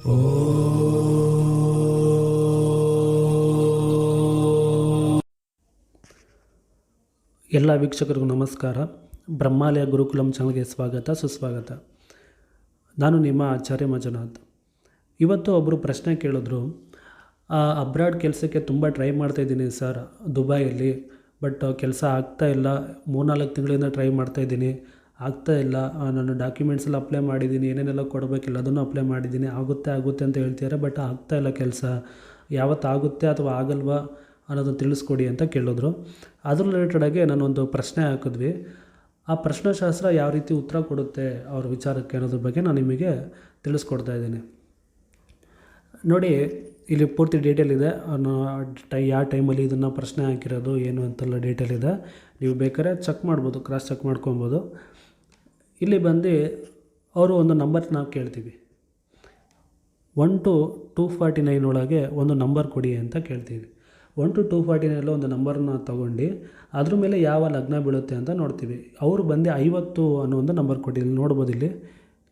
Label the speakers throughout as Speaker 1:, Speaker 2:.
Speaker 1: ಎಲ್ಲ ವೀಕ್ಷಕರಿಗೂ ನಮಸ್ಕಾರ. ಬ್ರಹ್ಮಾಲಯ ಗುರುಕುಲಂ ಚಾನಲ್ಗೆ ಸ್ವಾಗತ, ಸುಸ್ವಾಗತ. ನಾನು ನಿಮ್ಮ ಆಚಾರ್ಯ ಮಂಜುನಾಥ್. ಇವತ್ತು ಒಬ್ಬರು ಪ್ರಶ್ನೆ ಕೇಳಿದ್ರು ಅಬ್ರಾಡ್ ಕೆಲಸಕ್ಕೆ ತುಂಬ ಟ್ರೈ ಮಾಡ್ತಾಯಿದ್ದೀನಿ ಸರ್ ದುಬೈಯಲ್ಲಿ, ಬಟ್ ಕೆಲಸ ಆಗ್ತಾ ಇಲ್ಲ, ಮೂರ್ನಾಲ್ಕು ತಿಂಗಳಿಂದ ಟ್ರೈ ಮಾಡ್ತಾಯಿದ್ದೀನಿ ಆಗ್ತಾ ಇಲ್ಲ. ನಾನು ಡಾಕ್ಯುಮೆಂಟ್ಸ್ ಎಲ್ಲ ಅಪ್ಲೈ ಮಾಡಿದ್ದೀನಿ. ಏನೇನೆಲ್ಲ ಕೊಡಬೇಕಿಲ್ಲ, ಅದನ್ನು ಅಪ್ಲೈ ಮಾಡಿದ್ದೀನಿ. ಆಗುತ್ತೆ ಆಗುತ್ತೆ ಅಂತ ಹೇಳ್ತಿದ್ದಾರೆ ಬಟ್ ಆಗ್ತಾ ಇಲ್ಲ ಕೆಲಸ. ಯಾವತ್ತು ಆಗುತ್ತೆ ಅಥವಾ ಆಗಲ್ವಾ ಅನ್ನೋದನ್ನು ತಿಳಿಸ್ಕೊಡಿ ಅಂತ ಕೇಳಿದ್ರು. ಅದ್ರ ರಿಲೇಟೆಡಾಗಿ ನಾನೊಂದು ಪ್ರಶ್ನೆ ಹಾಕಿದ್ವಿ. ಆ ಪ್ರಶ್ನೆಶಾಸ್ತ್ರ ಯಾವ ರೀತಿ ಉತ್ತರ ಕೊಡುತ್ತೆ ಅವ್ರ ವಿಚಾರಕ್ಕೆ ಅನ್ನೋದ್ರ ಬಗ್ಗೆ ನಾನು ನಿಮಗೆ ತಿಳಿಸ್ಕೊಡ್ತಾ ಇದ್ದೀನಿ. ನೋಡಿ, ಇಲ್ಲಿ ಪೂರ್ತಿ ಡೀಟೇಲ್ ಇದೆ. ಟೈ, ಯಾವ ಟೈಮಲ್ಲಿ ಇದನ್ನು ಪ್ರಶ್ನೆ ಹಾಕಿರೋದು, ಏನು ಅಂತೆಲ್ಲ ಡೀಟೇಲ್ ಇದೆ. ನೀವು ಬೇಕಾದ್ರೆ ಚೆಕ್ ಮಾಡ್ಬೋದು ಕ್ರಾಸ್ ಚೆಕ್ ಮಾಡ್ಕೊಬೋದು. ಇಲ್ಲಿ ಬಂದು ಅವರು ಒಂದು ನಂಬರ್ ನಾವು ಕೇಳ್ತೀವಿ. One two two forty nine ಒಳಗೆ ಒಂದು ನಂಬರ್ ಕೊಡಿ ಅಂತ ಕೇಳ್ತೀವಿ. ಒನ್ ಟು ಟೂ ಫಾರ್ಟಿ ನೈನಲ್ಲಿ ಒಂದು ನಂಬರ್ನ ತೊಗೊಂಡು ಅದ್ರ ಮೇಲೆ ಯಾವ ಲಗ್ನ ಬೀಳುತ್ತೆ ಅಂತ ನೋಡ್ತೀವಿ. ಅವರು ಬಂದು ಐವತ್ತು ಅನ್ನೋ ಒಂದು ನಂಬರ್ ಕೊಟ್ಟಿಲ್ಲ ನೋಡ್ಬೋದು ಇಲ್ಲಿ.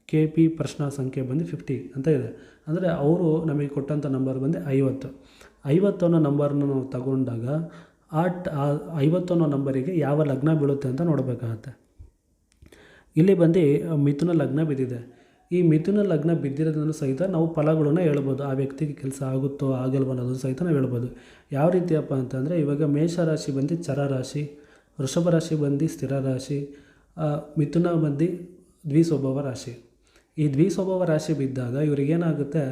Speaker 1: ಕೆ ಪಿ ಪ್ರಶ್ನ ಸಂಖ್ಯೆ ಬಂದು ಫಿಫ್ಟಿ ಅಂತ ಇದೆ. ಅಂದರೆ ಅವರು ನಮಗೆ ಕೊಟ್ಟಂಥ ನಂಬರ್ ಬಂದು ಐವತ್ತು. ಐವತ್ತು ಅನ್ನೋ ನಂಬರ್ನ ನಾವು ತಗೊಂಡಾಗ ಆ ಐವತ್ತು ಅನ್ನೋ ನಂಬರಿಗೆ ಯಾವ ಲಗ್ನ ಬೀಳುತ್ತೆ ಅಂತ ನೋಡಬೇಕಾಗತ್ತೆ. ಇಲ್ಲಿ ಬಂದು ಮಿಥುನ ಲಗ್ನ ಬಿದ್ದಿದೆ. ಈ ಮಿಥುನ ಲಗ್ನ ಬಿದ್ದಿರೋದನ್ನು ಸಹಿತ ನಾವು ಫಲಗಳನ್ನು ಹೇಳ್ಬೋದು. ಆ ವ್ಯಕ್ತಿಗೆ ಕೆಲಸ ಆಗುತ್ತೋ ಆಗಲ್ವೋ ಅನ್ನೋದು ಸಹಿತ ನಾವು ಹೇಳ್ಬೋದು. ಯಾವ ರೀತಿಯಪ್ಪ ಅಂತಂದರೆ, ಇವಾಗ ಮೇಷ ರಾಶಿ ಬಂದು ಚರ ರಾಶಿ, ವೃಷಭ ರಾಶಿ ಬಂದು ಸ್ಥಿರ ರಾಶಿ ಮಿಥುನ ಬಂದು ದ್ವಿಸ್ವಭಾವ ರಾಶಿ. ಈ ದ್ವಿಸ್ವಭಾವ ರಾಶಿ ಬಿದ್ದಾಗ ಇವ್ರಿಗೇನಾಗುತ್ತೆ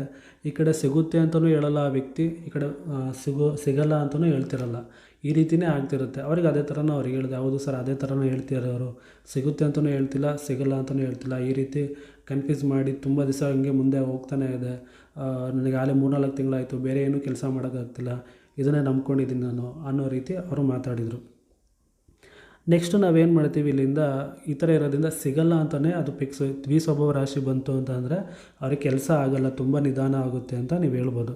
Speaker 1: ಈ ಕಡೆ ಸಿಗುತ್ತೆ ಅಂತಲೂ ಹೇಳಲ್ಲ ಆ ವ್ಯಕ್ತಿ, ಈ ಕಡೆ ಸಿಗೋ, ಸಿಗಲ್ಲ ಅಂತಲೂ ಹೇಳ್ತಿರಲ್ಲ. ಈ ರೀತಿಯೇ ಆಗ್ತಿರುತ್ತೆ. ಅವ್ರಿಗೆ ಅದೇ ಥರನೂ ಅವ್ರಿಗೆ ಹೇಳಿದೆ, ಹೌದು ಸರ್, ಅದೇ ಥರನೂ ಹೇಳ್ತಿದ್ದಾರೆ ಅವರು. ಸಿಗುತ್ತೆ ಅಂತಲೂ ಹೇಳ್ತಿಲ್ಲ, ಸಿಗಲ್ಲ ಅಂತಲೂ ಹೇಳ್ತಿಲ್ಲ. ಈ ರೀತಿ ಕನ್ಫ್ಯೂಸ್ ಮಾಡಿ ತುಂಬ ದಿವಸ ಹಂಗೆ ಮುಂದೆ ಹೋಗ್ತಾನೆ ಇದೆ. ನನಗೆ ಆಲೇ ಮೂರ್ನಾಲ್ಕು ತಿಂಗಳಾಯಿತು, ಬೇರೆ ಏನೂ ಕೆಲಸ ಮಾಡೋಕ್ಕಾಗ್ತಿಲ್ಲ. ಇದನ್ನೇ ನಂಬ್ಕೊಂಡಿದ್ದೀನಿ ನಾನು ಅನ್ನೋ ರೀತಿ ಅವರು ಮಾತಾಡಿದರು. ನೆಕ್ಸ್ಟು ನಾವೇನು ಮಾಡ್ತೀವಿ ಇಲ್ಲಿಂದ, ಈ ಥರ ಇರೋದ್ರಿಂದ ಸಿಗಲ್ಲ ಅಂತಲೇ ಅದು ಫಿಕ್ಸ್ ದ್ವಿಸ್ವಭಾವ ರಾಶಿ ಬಂತು ಅಂತಂದರೆ ಅವ್ರಿಗೆ ಕೆಲಸ ಆಗಲ್ಲ, ತುಂಬ ನಿಧಾನ ಆಗುತ್ತೆ ಅಂತ ನೀವು ಹೇಳ್ಬೋದು.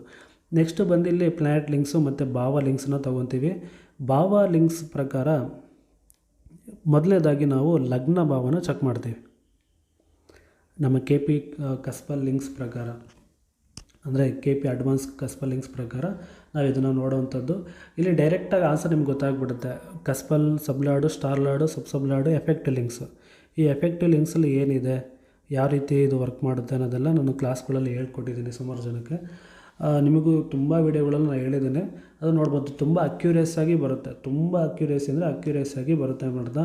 Speaker 1: ನೆಕ್ಸ್ಟ್ ಬಂದಿಲ್ಲಿ ಇಲ್ಲಿ ಪ್ಲ್ಯಾನೆಟ್ ಲಿಂಕ್ಸು ಮತ್ತು ಭಾವ ಲಿಂಕ್ಸನ್ನ ತೊಗೊತೀವಿ. ಭಾವ ಲಿಂಕ್ಸ್ ಪ್ರಕಾರ ಮೊದಲನೇದಾಗಿ ನಾವು ಲಗ್ನ ಭಾವನ ಚೆಕ್ ಮಾಡ್ತೀವಿ. ನಮ್ಮ ಕೆ ಪಿ ಕಸ್ಪಲ್ ಲಿಂಕ್ಸ್ ಪ್ರಕಾರ, ಅಂದರೆ K P advance cuspal links ಪ್ರಕಾರ ನಾವು ಇದನ್ನು ನೋಡೋವಂಥದ್ದು. ಇಲ್ಲಿ ಡೈರೆಕ್ಟಾಗಿ ಆನ್ಸರ್ ನಿಮ್ಗೆ ಗೊತ್ತಾಗ್ಬಿಡುತ್ತೆ. Cuspal sublord star lord sub sublord effect links. ಈ ಎಫೆಕ್ಟ್ ಲಿಂಕ್ಸಲ್ಲಿ ಏನಿದೆ, ಯಾವ ರೀತಿ ಇದು ವರ್ಕ್ ಮಾಡುತ್ತೆ ಅನ್ನೋದೆಲ್ಲ ನಾನು ಕ್ಲಾಸ್ಗಳಲ್ಲಿ ಹೇಳ್ಕೊಟ್ಟಿದ್ದೀನಿ ಸುಮಾರು ಜನಕ್ಕೆ. ನಿಮಗೂ ತುಂಬ ವೀಡಿಯೋಗಳಲ್ಲಿ ನಾನು ಹೇಳಿದ್ದೇನೆ. ಅದು ನೋಡ್ಬೋದು, ತುಂಬ ಅಕ್ಯುರೇಸ್ ಆಗಿ ಬರುತ್ತೆ. ತುಂಬ ಅಕ್ಯುರೇಸಿ ಅಂದರೆ ಅಕ್ಯುರೇಸ್ ಆಗಿ ಬರುತ್ತೆ ಮಾಡ್ದಾ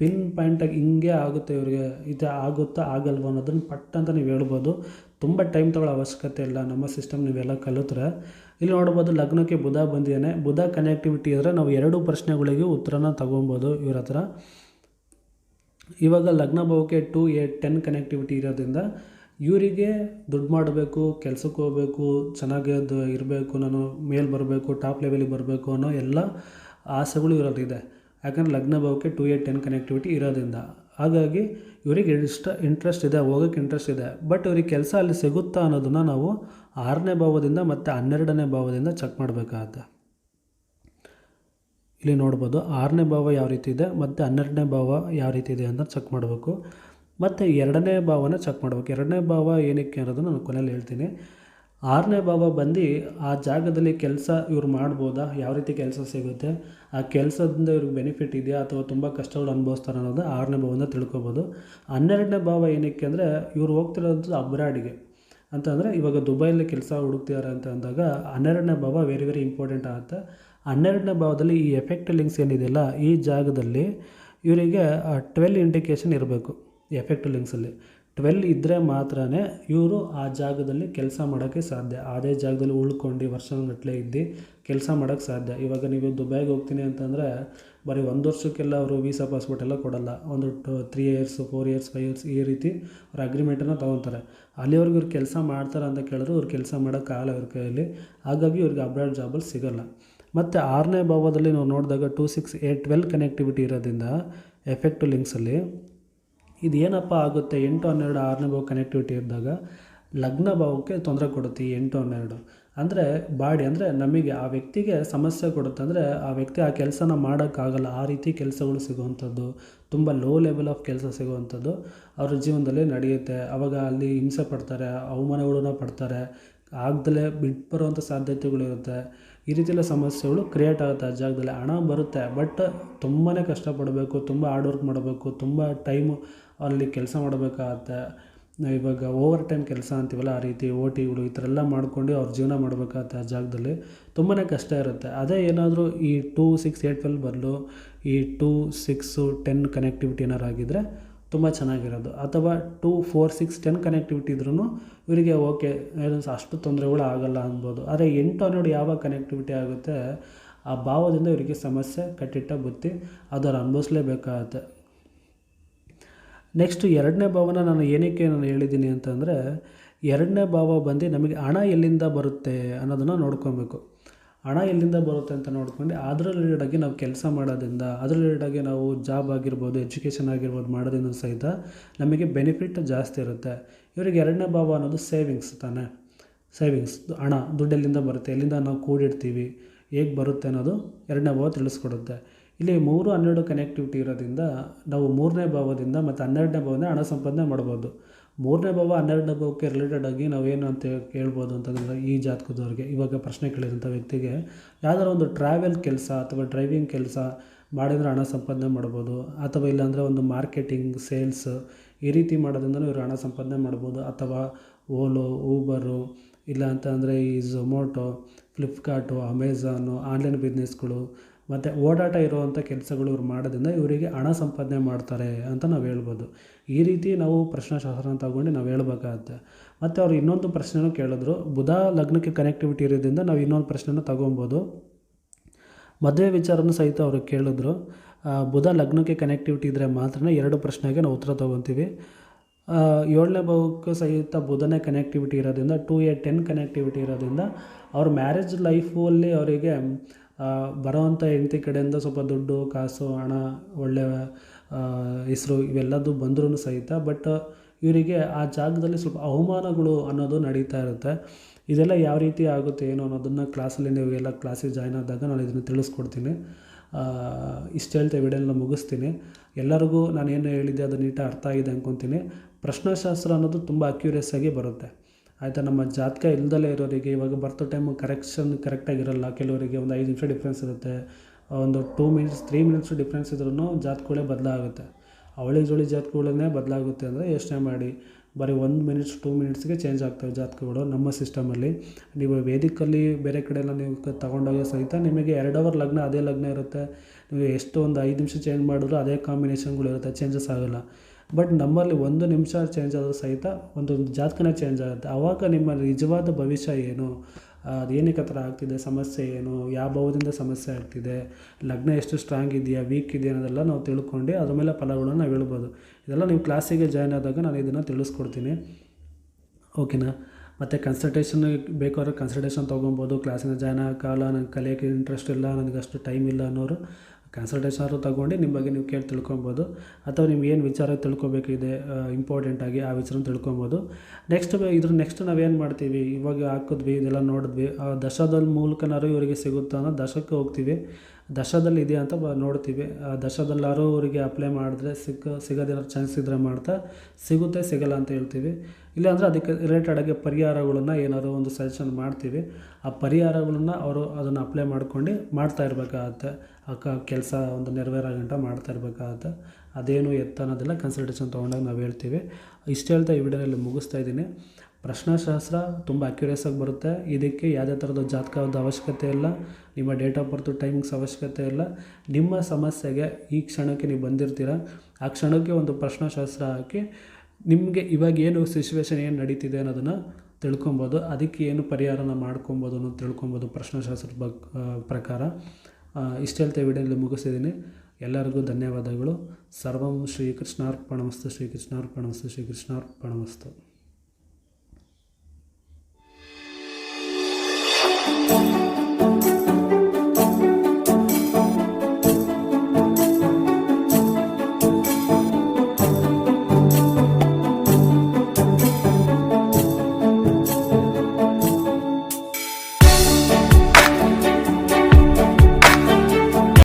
Speaker 1: ಪಿನ್ ಪಾಯಿಂಟಾಗಿ ಹಿಂಗೆ ಆಗುತ್ತೆ ಇವರಿಗೆ. ಇದು ಆಗುತ್ತಾ ಆಗಲ್ವ ಅನ್ನೋದನ್ನು ಪಟ್ ಅಂತ ನೀವು ಹೇಳ್ಬೋದು. ತುಂಬ ಟೈಮ್ ತೊಗೊಳ್ಳೋ ಅವಶ್ಯಕತೆ ಇಲ್ಲ. ನಮ್ಮ ಸಿಸ್ಟಮ್ ನೀವೆಲ್ಲ ಕಲಿತ್ರೆ. ಇಲ್ಲಿ ನೋಡ್ಬೋದು, ಲಗ್ನಕ್ಕೆ ಬುಧ ಬಂದಿದ್ದಾನೆ. ಬುಧ ಕನೆಕ್ಟಿವಿಟಿ ಇದ್ದರೆ ನಾವು ಎರಡು ಪ್ರಶ್ನೆಗಳಿಗೆ ಉತ್ತರನ ತೊಗೊಬೋದು ಇವ್ರ ಹತ್ರ. ಇವಾಗ ಲಗ್ನ ಭಾವಕ್ಕೆ ಟು ಏಟ್ ಟೆನ್ ಕನೆಕ್ಟಿವಿಟಿ ಇರೋದ್ರಿಂದ ಇವರಿಗೆ ದುಡ್ಡು ಮಾಡಬೇಕು, ಕೆಲ್ಸಕ್ಕೆ ಹೋಗಬೇಕು, ಚೆನ್ನಾಗಿ ಅದು ಇರಬೇಕು, ನಾನು ಮೇಲೆ ಬರಬೇಕು, ಟಾಪ್ ಲೆವೆಲಿಗೆ ಬರಬೇಕು ಅನ್ನೋ ಎಲ್ಲ ಆಸೆಗಳು ಇರೋದಿದೆ. ಯಾಕಂದರೆ ಲಗ್ನ ಭಾವಕ್ಕೆ ಟು ಏಟ್ ಟೆನ್ ಕನೆಕ್ಟಿವಿಟಿ ಇರೋದ್ರಿಂದ. ಹಾಗಾಗಿ ಇವರಿಗೆ ಇಷ್ಟ ಇಂಟ್ರೆಸ್ಟ್ ಇದೆ, ಹೋಗೋಕ್ಕೆ ಇಂಟ್ರೆಸ್ಟ್ ಇದೆ. ಬಟ್ ಇವ್ರಿಗೆ ಕೆಲಸ ಅಲ್ಲಿ ಸಿಗುತ್ತಾ ಅನ್ನೋದನ್ನು ನಾವು ಆರನೇ ಭಾವದಿಂದ ಮತ್ತು ಹನ್ನೆರಡನೇ ಭಾವದಿಂದ ಚೆಕ್ ಮಾಡಬೇಕಾಗತ್ತೆ. ಇಲ್ಲಿ ನೋಡ್ಬೋದು ಆರನೇ ಭಾವ ಯಾವ ರೀತಿ ಇದೆ, ಮತ್ತು ಹನ್ನೆರಡನೇ ಭಾವ ಯಾವ ರೀತಿ ಇದೆ ಅಂತ ಚೆಕ್ ಮಾಡಬೇಕು. ಮತ್ತು ಎರಡನೇ ಭಾವನ ಚೆಕ್ ಮಾಡ್ಬೇಕು. ಎರಡನೇ ಭಾವ ಏನಕ್ಕೆ ಅನ್ನೋದನ್ನು ನಾನು ಕೊನೆಯಲ್ಲಿ ಹೇಳ್ತೀನಿ. ಆರನೇ ಭಾವ ಬಂದು ಆ ಜಾಗದಲ್ಲಿ ಕೆಲಸ ಇವ್ರು ಮಾಡ್ಬೋದಾ? ಯಾವ ರೀತಿ ಕೆಲಸ ಸಿಗುತ್ತೆ? ಆ ಕೆಲಸದಿಂದ ಇವ್ರಿಗೆ ಬೆನಿಫಿಟ್ ಇದೆಯಾ? ಅಥವಾ ತುಂಬ ಕಷ್ಟಗಳು ಅನುಭವಿಸ್ತಾರೆ ಅನ್ನೋದು ಆರನೇ ಭಾವನ ತಿಳ್ಕೊಬೋದು. ಹನ್ನೆರಡನೇ ಭಾವ ಏನಕ್ಕೆ ಅಂದರೆ ಇವ್ರು ಹೋಗ್ತಿರೋದು ಅಬ್ರಾಡಿಗೆ. ಅಂತಂದರೆ ಇವಾಗ ದುಬೈಯಲ್ಲಿ ಕೆಲಸ ಹುಡುಕ್ತಿದ್ದಾರೆ ಅಂತ ಅಂದಾಗ ಹನ್ನೆರಡನೇ ಭಾವ ವೆರಿ ವೆರಿ ಇಂಪಾರ್ಟೆಂಟ್ ಆಗುತ್ತೆ. ಹನ್ನೆರಡನೇ ಭಾವದಲ್ಲಿ ಈ ಎಫೆಕ್ಟ್ ಲಿಂಕ್ಸ್ ಏನಿದೆಯಲ್ಲ, ಈ ಜಾಗದಲ್ಲಿ ಇವರಿಗೆ ಟ್ವೆಲ್ ಇಂಡಿಕೇಷನ್ ಇರಬೇಕು. ಎಫೆಕ್ಟ್ ಲಿಂಕ್ಸಲ್ಲಿ ಟ್ವೆಲ್ ಇದ್ದರೆ ಮಾತ್ರ ಇವರು ಆ ಜಾಗದಲ್ಲಿ ಕೆಲಸ ಮಾಡೋಕ್ಕೆ ಸಾಧ್ಯ. ಅದೇ ಜಾಗದಲ್ಲಿ ಉಳ್ಕೊಂಡು ವರ್ಷಗಟ್ಟಲೆ ಇದ್ದು ಕೆಲಸ ಮಾಡೋಕ್ಕೆ ಸಾಧ್ಯ. ಇವಾಗ ನೀವು ದುಬೈಗೆ ಹೋಗ್ತೀನಿ ಅಂತಂದರೆ ಬರೀ ಒಂದು ವರ್ಷಕ್ಕೆಲ್ಲ ಅವರು ವೀಸಾ ಪಾಸ್ಪೋರ್ಟ್ ಎಲ್ಲ ಕೊಡಲ್ಲ. ಒಂದು two three years four years five years ಈ ರೀತಿ ಅವ್ರ ಅಗ್ರಿಮೆಂಟನ್ನು ತೊಗೊತಾರೆ. ಅಲ್ಲಿವರೆಗೂ ಇವ್ರು ಕೆಲಸ ಮಾಡ್ತಾರೆ ಅಂತ ಕೇಳಿದ್ರು ಇವ್ರು ಕೆಲಸ ಮಾಡೋಕ್ಕಾಗಲ್ಲ ಇವ್ರ ಕೈಯಲ್ಲಿ. ಹಾಗಾಗಿ ಇವ್ರಿಗೆ ಅಬ್ರಾಡ್ ಜಾಬಲ್ಲಿ ಸಿಗೋಲ್ಲ. ಮತ್ತು ಆರನೇ ಭಾವದಲ್ಲಿ ನಾವು ನೋಡಿದಾಗ two six eight twelve connectivity ಇರೋದ್ರಿಂದ ಎಫೆಕ್ಟ್ ಲಿಂಕ್ಸಲ್ಲಿ ಇದು ಏನಪ್ಪ ಆಗುತ್ತೆ? ಎಂಟು ಹನ್ನೆರಡು ಆರನೇ ಭಾವ ಕನೆಕ್ಟಿವಿಟಿ ಇದ್ದಾಗ ಲಗ್ನ ಭಾವಕ್ಕೆ ತೊಂದರೆ ಕೊಡುತ್ತೆ ಎಂಟು ಹನ್ನೆರಡು. ಅಂದರೆ ಬಾಡಿ, ಅಂದರೆ ನಮಗೆ ಆ ವ್ಯಕ್ತಿಗೆ ಸಮಸ್ಯೆ ಕೊಡುತ್ತೆ. ಅಂದರೆ ಆ ವ್ಯಕ್ತಿ ಆ ಕೆಲಸನ ಮಾಡೋಕ್ಕಾಗಲ್ಲ. ಆ ರೀತಿ ಕೆಲಸಗಳು ಸಿಗುವಂಥದ್ದು. ತುಂಬ ಲೋ ಲೆವೆಲ್ ಆಫ್ ಕೆಲಸ ಸಿಗುವಂಥದ್ದು ಅವ್ರ ಜೀವನದಲ್ಲಿ ನಡೆಯುತ್ತೆ. ಆವಾಗ ಅಲ್ಲಿ ಹಿಂಸೆ ಪಡ್ತಾರೆ, ಅವಮಾನಗಳನ್ನ ಪಡ್ತಾರೆ. ಆಗದಲ್ಲೇ ಬಿಟ್ಟು ಬರುವಂಥ ಸಾಧ್ಯತೆಗಳಿರುತ್ತೆ ಈ ರೀತಿಯೆಲ್ಲ ಸಮಸ್ಯೆಗಳು ಕ್ರಿಯೇಟ್ ಆಗುತ್ತೆ ಆ ಜಾಗದಲ್ಲಿ. ಹಣ ಬರುತ್ತೆ ಬಟ್ ತುಂಬಾ ಕಷ್ಟಪಡಬೇಕು, ತುಂಬ ಹಾರ್ಡ್ ವರ್ಕ್ ಮಾಡಬೇಕು, ತುಂಬ ಟೈಮು ಅಲ್ಲಿ ಕೆಲಸ ಮಾಡಬೇಕಾಗತ್ತೆ. ಇವಾಗ ಓವರ್ ಟೈಮ್ ಕೆಲಸ ಅಂತೀವಲ್ಲ, ಆ ರೀತಿ ಓ ಟಿಗಳು ಈ ಥರ ಎಲ್ಲ ಮಾಡ್ಕೊಂಡು ಅವ್ರ ಜೀವನ ಮಾಡಬೇಕಾಗತ್ತೆ ಆ ಜಾಗದಲ್ಲಿ. ತುಂಬಾ ಕಷ್ಟ ಇರುತ್ತೆ. ಅದೇ ಏನಾದರೂ ಈ ಟೂ ಸಿಕ್ಸ್ ಏಯ್ಟ್ ಟ್ವೆಲ್ ಬದಲು ಈ ಟೂ ಸಿಕ್ಸು ಟೆನ್ ಕನೆಕ್ಟಿವಿಟಿ ಏನಾರು ಆಗಿದ್ದರೆ ತುಂಬ ಚೆನ್ನಾಗಿರೋದು. ಅಥವಾ two four six ten connectivity ಇದ್ರೂ ಇವರಿಗೆ ಓಕೆ ಅಷ್ಟು ತೊಂದರೆಗಳು ಆಗಲ್ಲ ಅನ್ಬೋದು. ಆದರೆ ಎಂಟು ಹನ್ನೆರಡು ಯಾವಾಗ ಕನೆಕ್ಟಿವಿಟಿ ಆಗುತ್ತೆ, ಆ ಭಾವದಿಂದ ಇವರಿಗೆ ಸಮಸ್ಯೆ, ಕಟ್ಟಿಟ್ಟ ಬುತ್ತಿ ಅದರ ಅನುಭವಿಸ್ಲೇಬೇಕಾಗತ್ತೆ. ನೆಕ್ಸ್ಟು ಎರಡನೇ ಭಾವನ ನಾನು ಏನಕ್ಕೆ ನಾನು ಹೇಳಿದ್ದೀನಿ ಅಂತಂದರೆ, ಎರಡನೇ ಭಾವ ಬಂದು ನಮಗೆ ಹಣ ಎಲ್ಲಿಂದ ಬರುತ್ತೆ ಅನ್ನೋದನ್ನು ನೋಡ್ಕೊಬೇಕು. ಹಣ ಎಲ್ಲಿಂದ ಬರುತ್ತೆ ಅಂತ ನೋಡ್ಕೊಂಡು ಅದ್ರ ರಿಲೇಟಾಗಿ ನಾವು ಕೆಲಸ ಮಾಡೋದ್ರಿಂದ ಅದ್ರ ರಿಲೇಟಾಗಿ ನಾವು ಜಾಬ್ ಆಗಿರ್ಬೋದು ಎಜುಕೇಷನ್ ಆಗಿರ್ಬೋದು ಮಾಡೋದ್ರಿಂದ ಸಹಿತ ನಮಗೆ ಬೆನಿಫಿಟ್ ಜಾಸ್ತಿ ಇರುತ್ತೆ. ಇವರಿಗೆ ಎರಡನೇ ಭಾವ ಅನ್ನೋದು ಸೇವಿಂಗ್ಸ್ ತಾನೇ. ಸೇವಿಂಗ್ಸ್ ಹಣ, ದುಡ್ಡು ಎಲ್ಲಿಂದ ಬರುತ್ತೆ, ಎಲ್ಲಿಂದ ನಾವು ಕೂಡಿಡ್ತೀವಿ, ಹೇಗೆ ಬರುತ್ತೆ ಅನ್ನೋದು ಎರಡನೇ ಭಾವ ತಿಳಿಸ್ಕೊಡುತ್ತೆ. ಇಲ್ಲಿ ಮೂರು ಹನ್ನೆರಡು ಕನೆಕ್ಟಿವಿಟಿ ಇರೋದ್ರಿಂದ ನಾವು ಮೂರನೇ ಭಾವದಿಂದ ಮತ್ತು ಹನ್ನೆರಡನೇ ಭಾವದಿಂದ ಹಣ ಸಂಪಾದನೆ ಮಾಡ್ಬೋದು. ಮೂರನೇ ಭಾವ ಹನ್ನೆರಡನೇ ಭಾವಕ್ಕೆ ರಿಲೇಟೆಡ್ ಆಗಿ ನಾವೇನು ಅಂತ ಹೇಳ್ಬೋದು ಅಂತಂದರೆ ಈ ಜಾತಕದವ್ರಿಗೆ. ಇವಾಗ ಪ್ರಶ್ನೆ ಕೇಳಿದಂಥ ವ್ಯಕ್ತಿಗೆ ಯಾವ್ದಾರು ಒಂದು ಟ್ರಾವೆಲ್ ಕೆಲಸ ಅಥವಾ ಡ್ರೈವಿಂಗ್ ಕೆಲಸ ಮಾಡಿದರೆ ಹಣ ಸಂಪಾದನೆ ಮಾಡ್ಬೋದು, ಅಥವಾ ಇಲ್ಲಾಂದರೆ ಒಂದು ಮಾರ್ಕೆಟಿಂಗ್ ಸೇಲ್ಸ್ ಈ ರೀತಿ ಮಾಡೋದ್ರಿಂದ ಇವರು ಹಣ ಸಂಪಾದನೆ ಮಾಡ್ಬೋದು, ಅಥವಾ ಓಲೋ ಊಬರು ಇಲ್ಲ ಅಂತಂದರೆ ಈ ಝೊಮೊಟೊ ಫ್ಲಿಪ್ಕಾರ್ಟು ಅಮೆಝಾನು ಆನ್ಲೈನ್ ಬಿಸ್ನೆಸ್ಗಳು ಮತ್ತು ಓಡಾಟ ಇರುವಂಥ ಕೆಲಸಗಳು ಇವ್ರು ಮಾಡೋದ್ರಿಂದ ಇವರಿಗೆ ಹಣ ಸಂಪಾದನೆ ಮಾಡ್ತಾರೆ ಅಂತ ನಾವು ಹೇಳ್ಬೋದು. ಈ ರೀತಿ ನಾವು ಪ್ರಶ್ನಾಶಾಸ್ತ್ರನ ತಗೊಂಡು ನಾವು ಹೇಳ್ಬೇಕಾಗತ್ತೆ. ಮತ್ತು ಅವ್ರು ಇನ್ನೊಂದು ಪ್ರಶ್ನೆನೂ ಕೇಳಿದ್ರು. ಬುಧ ಲಗ್ನಕ್ಕೆ ಕನೆಕ್ಟಿವಿಟಿ ಇರೋದ್ರಿಂದ ನಾವು ಇನ್ನೊಂದು ಪ್ರಶ್ನೆನ ತಗೊಬೋದು. ಮದುವೆ ವಿಚಾರನೂ ಸಹಿತ ಅವರು ಕೇಳಿದ್ರು. ಬುಧ ಲಗ್ನಕ್ಕೆ ಕನೆಕ್ಟಿವಿಟಿ ಇದ್ದರೆ ಮಾತ್ರ ಎರಡು ಪ್ರಶ್ನೆಗೆ ನಾವು ಉತ್ತರ ತೊಗೊತೀವಿ. ಏಳನೇ ಭಾವಕ್ಕೂ ಸಹಿತ ಬುಧನೇ ಕನೆಕ್ಟಿವಿಟಿ ಇರೋದ್ರಿಂದ ಟು ಎ ಟೆನ್ ಕನೆಕ್ಟಿವಿಟಿ ಇರೋದ್ರಿಂದ, ಅವ್ರ ಮ್ಯಾರೇಜ್ ಲೈಫಲ್ಲಿ ಅವರಿಗೆ ಬರೋವಂಥ ಹೆಂಡತಿ ಕಡೆಯಿಂದ ಸ್ವಲ್ಪ ದುಡ್ಡು, ಕಾಸು, ಹಣ ಒಳ್ಳೆಯ ಹೆಸರು ಇವೆಲ್ಲದೂ ಬಂದರೂ ಸಹಿತ, ಬಟ್ ಇವರಿಗೆ ಆ ಜಾಗದಲ್ಲಿ ಸ್ವಲ್ಪ ಅವಮಾನಗಳು ಅನ್ನೋದು ನಡೀತಾ ಇರುತ್ತೆ. ಇದೆಲ್ಲ ಯಾವ ರೀತಿ ಆಗುತ್ತೆ, ಏನು ಅನ್ನೋದನ್ನು ಕ್ಲಾಸಲ್ಲಿ ನೀವು ಎಲ್ಲ ಕ್ಲಾಸಿಗೆ ಜಾಯ್ನ್ ಆದಾಗ ನಾನು ಇದನ್ನು ತಿಳಿಸ್ಕೊಡ್ತೀನಿ. ಇಷ್ಟು ಹೇಳ್ತಾ ವಿಡಿಯೋನ ಮುಗಿಸ್ತೀನಿ. ಎಲ್ಲರಿಗೂ ನಾನು ಏನು ಹೇಳಿದ್ದೆ ಅದು ನೀಟಾಗಿ ಅರ್ಥ ಆಗಿದೆ ಅಂದ್ಕೊತೀನಿ ಪ್ರಶ್ನಾಶಾಸ್ತ್ರ ಅನ್ನೋದು ತುಂಬ ಅಕ್ಯೂರಿಯಸ್ ಆಗಿ ಬರುತ್ತೆ. ಆಯಿತಾ, ನಮ್ಮ ಜಾತಕ ಇಲ್ದಲೇ ಇರೋರಿಗೆ ಇವಾಗ ಬರ್ತೋ ಟೈಮು ಕರೆಕ್ಷನ್ ಕರೆಕ್ಟಾಗಿರಲ್ಲ ಕೆಲವರಿಗೆ ಒಂದು ಐದು ನಿಮಿಷ ಡಿಫ್ರೆನ್ಸ್ ಇರುತ್ತೆ. ಒಂದು two minutes three minutes difference ಇದ್ರೂ ಜಾತಕಗಳೇ ಬದಲಾಗುತ್ತೆ. ಅವಳಿ ಜೋಳಿ ಜಾತಕಗಳನ್ನೇ ಬದಲಾಗುತ್ತೆ ಅಂದರೆ ಯೋಚನೆ ಮಾಡಿ. ಬರೀ ಒಂದು ಮಿನಿಟ್ಸ್ ಟೂ ಮಿನಿಟ್ಸ್ಗೆ ಚೇಂಜ್ ಆಗ್ತವೆ ಜಾತಕಗಳು ನಮ್ಮ ಸಿಸ್ಟಮಲ್ಲಿ ನೀವು ವೇದಿಕಲ್ಲಿ ಬೇರೆ ಕಡೆ ಎಲ್ಲ ನೀವು ತಗೊಂಡೋಗಿ ಸಹಿತ ನಿಮಗೆ ಎರಡು ಅವರ್ ಲಗ್ನ ಅದೇ ಲಗ್ನ ಇರುತ್ತೆ. ನೀವು ಎಷ್ಟು ಒಂದು ಐದು ನಿಮಿಷ ಚೇಂಜ್ ಮಾಡಿದ್ರು ಅದೇ ಕಾಂಬಿನೇಷನ್ಗಳು ಇರುತ್ತೆ ಚೇಂಜಸ್ ಆಗೋಲ್ಲ. ಬಟ್ ನಮ್ಮಲ್ಲಿ ಒಂದು ನಿಮಿಷ ಚೇಂಜ್ ಆದರೂ ಸಹಿತ ಒಂದು ಜಾತಕನೇ ಚೇಂಜ್ ಆಗುತ್ತೆ. ಆವಾಗ ನಿಮ್ಮ ನಿಜವಾದ ಭವಿಷ್ಯ ಏನು? ಅದು ಏನಕ್ಕೆ ಆ ಥರ ಆಗ್ತಿದೆ, ಸಮಸ್ಯೆ ಏನು? ಯಾವ ಭಾವದಿಂದ ಸಮಸ್ಯೆ ಆಗ್ತಿದೆ? ಲಗ್ನ ಎಷ್ಟು ಸ್ಟ್ರಾಂಗ್ ಇದೆಯಾ? ವೀಕ್ ಇದೆಯಾ ಅನ್ನೋದೆಲ್ಲ ನಾವು ತಿಳ್ಕೊಂಡು ಅದ್ರ ಮೇಲೆ ಫಲಗಳನ್ನು ನಾವು ಹೇಳ್ಬೋದು. ಇದೆಲ್ಲ ನೀವು ಕ್ಲಾಸಿಗೆ ಜಾಯ್ನ್ ಆದಾಗ ನಾನು ಇದನ್ನು ತಿಳಿಸ್ಕೊಡ್ತೀನಿ. ಓಕೆನಾ ಮತ್ತು ಕನ್ಸಲ್ಟೇಷನ್ ಬೇಕಾದ್ರೆ ಕನ್ಸಲ್ಟೇಷನ್ ತೊಗೊಬೋದು. ಕ್ಲಾಸಿನ ಜಾಯ್ನ್ ಕಾಲ ನನಗೆ ಕಲಿಯೋಕ್ಕೆ ಇಂಟ್ರೆಸ್ಟ್ ಇಲ್ಲ ನನಗೆ ಅಷ್ಟು ಟೈಮ್ ಇಲ್ಲ ಅನ್ನೋರು ಕನ್ಸಲ್ಟೇಷನ್ ಆದರೂ ತಗೊಂಡು ನಿಮ್ಮ ಬಗ್ಗೆ ನೀವು ಕೇಳಿ ತಿಳ್ಕೊಬೋದು ಅಥವಾ ನಿಮ್ಗೆ ಏನು ವಿಚಾರ ತಿಳ್ಕೊಬೇಕಿದೆ ಇಂಪಾರ್ಟೆಂಟಾಗಿ ಆ ವಿಚಾರ ತಿಳ್ಕೊಬೋದು. ನೆಕ್ಸ್ಟ್ ಇದ್ರ ನೆಕ್ಸ್ಟ್ ನಾವೇನು ಮಾಡ್ತೀವಿ? ಇವಾಗ ಹಾಕಿದ್ವಿ, ಇದೆಲ್ಲ ನೋಡಿದ್ವಿ. ಆ ಮೂಲಕನಾರು ಇವರಿಗೆ ಸಿಗುತ್ತಾ ಅನ್ನೋ ದಶಕ್ಕೆ ಹೋಗ್ತೀವಿ. ದಶದಲ್ಲಿ ಇದೆಯಾ ಅಂತ ನೋಡ್ತೀವಿ. ಆ, ದಶದಲ್ಲಾರು ಅವರಿಗೆ ಅಪ್ಲೈ ಮಾಡಿದ್ರೆ ಸಿಕ್ಕ, ಸಿಗೋದಿರೋ ಚಾನ್ಸ್ ಇದ್ದರೆ ಮಾಡ್ತಾ ಸಿಗುತ್ತೆ, ಸಿಗಲ್ಲ ಅಂತ ಹೇಳ್ತೀವಿ. ಇಲ್ಲಾಂದರೆ ಅದಕ್ಕೆ ರಿಲೇಟೆಡಾಗಿ ಪರಿಹಾರಗಳನ್ನು ಏನಾದರೂ ಒಂದು ಸಜೆಷನ್ ಮಾಡ್ತೀವಿ. ಆ ಪರಿಹಾರಗಳನ್ನು ಅವರು ಅದನ್ನು ಅಪ್ಲೈ ಮಾಡ್ಕೊಂಡು ಮಾಡ್ತಾ ಇರಬೇಕಾಗತ್ತೆ. ಆ ಕೆಲಸ ಒಂದು ನೆರವೇರೋ ಗಂಟ ಮಾಡ್ತಾ ಇರಬೇಕಾಗತ್ತೆ. ಅದೇನು ಎತ್ತ ಅನ್ನೋದೆಲ್ಲ ಕನ್ಸಲ್ಟೇಷನ್ ತೊಗೊಂಡಾಗ ನಾವು ಹೇಳ್ತೀವಿ. ಇಷ್ಟು ಹೇಳ್ತಾ ಈ ವಿಡಿಯೋನಲ್ಲಿ ಮುಗಿಸ್ತಾ ಇದ್ದೀನಿ. ಪ್ರಶ್ನಾಶಾಸ್ತ್ರ ತುಂಬ ಅಕ್ಯುರೇಸಾಗಿ ಬರುತ್ತೆ. ಇದಕ್ಕೆ ಯಾವುದೇ ಥರದ ಜಾತಕದ ಅವಶ್ಯಕತೆ ಇಲ್ಲ. ನಿಮ್ಮ ಡೇಟ್ ಆಫ್ ಬರ್ತ್ ಟೈಮಿಂಗ್ಸ್ ಅವಶ್ಯಕತೆ ಇಲ್ಲ. ನಿಮ್ಮ ಸಮಸ್ಯೆಗೆ ಈ ಕ್ಷಣಕ್ಕೆ ನೀವು ಬಂದಿರ್ತೀರ? ಆ ಕ್ಷಣಕ್ಕೆ ಒಂದು ಪ್ರಶ್ನಾಶಾಸ್ತ್ರ ಹಾಕಿ ನಿಮಗೆ ಇವಾಗ ಏನು ಸಿಚುವೇಶನ್ ಏನು ನಡೀತಿದೆ ಅನ್ನೋದನ್ನು ತಿಳ್ಕೊಬೋದು. ಅದಕ್ಕೆ ಏನು ಪರಿಹಾರನ ಮಾಡ್ಕೊಬೋದು ಅನ್ನೋದು ತಿಳ್ಕೊಬೋದು ಪ್ರಶ್ನಾಶಾಸ್ತ್ರದ ಬಗ್ ಪ್ರಕಾರ. ಇಷ್ಟು ಹೇಳ್ತಾ ವಿಡಿಯೋದಲ್ಲಿ ಮುಗಿಸಿದ್ದೀನಿ. ಎಲ್ಲರಿಗೂ ಧನ್ಯವಾದಗಳು. ಸರ್ವಂ ಶ್ರೀಕೃಷ್ಣಾರ್ಪಣಮಸ್ತು ಶ್ರೀಕೃಷ್ಣಾರ್ಪಣಮಸ್ತು ಶ್ರೀಕೃಷ್ಣಾರ್ಪಣಮಸ್ತು.